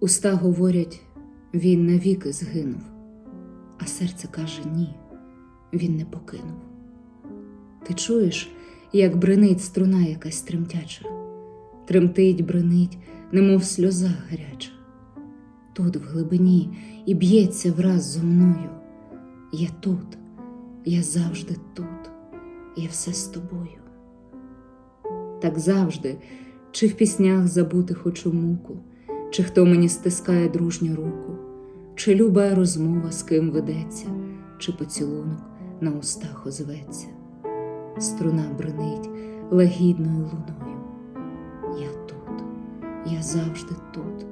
Уста говорять, він навіки згинув, а серце каже ні, він не покинув. Ти чуєш, як бренить струна якась тремтяча, тремтить, бренить, немов сльоза гаряча. Тут, в глибині, і б'ється враз зо мною. Я тут, я завжди тут, я все з тобою. Так завжди, чи в піснях забути хочу муку, чи хто мені стискає дружню руку, чи люба розмова з ким ведеться, чи поцілунок на устах озветься. Струна бренить лагідною луною. Я тут, я завжди тут,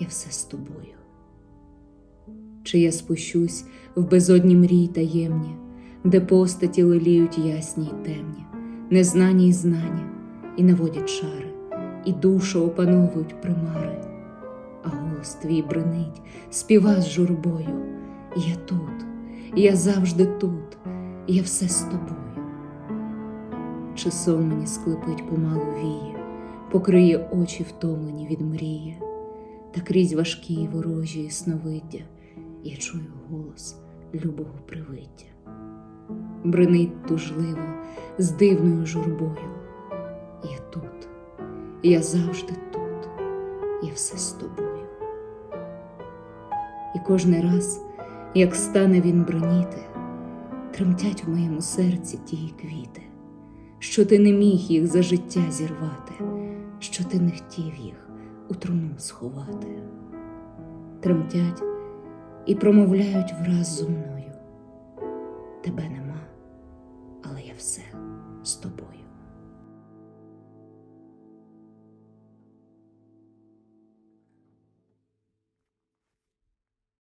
я все з тобою. Чи я спущусь в безодні мрій таємні, де постаті леліють ясні й темні, незнані й знані, і наводять чари, і душу опановують примари, голос твій бренить, співа з журбою. Я тут, я завжди тут, я все з тобою. Чи сон мені склепить помалу віє, покриє очі втомлені від мрії, та крізь важкі ворожі сновиддя я чую голос любого привиття. Бринить тужливо з дивною журбою. Я тут, я завжди тут, я все з тобою. І кожний раз, як стане він броніти, тремтять в моєму серці ті квіти, що ти не міг їх за життя зірвати, що ти не хотів їх у труну сховати. Тремтять і промовляють враз зо мною. Тебе нема, але я все з тобою.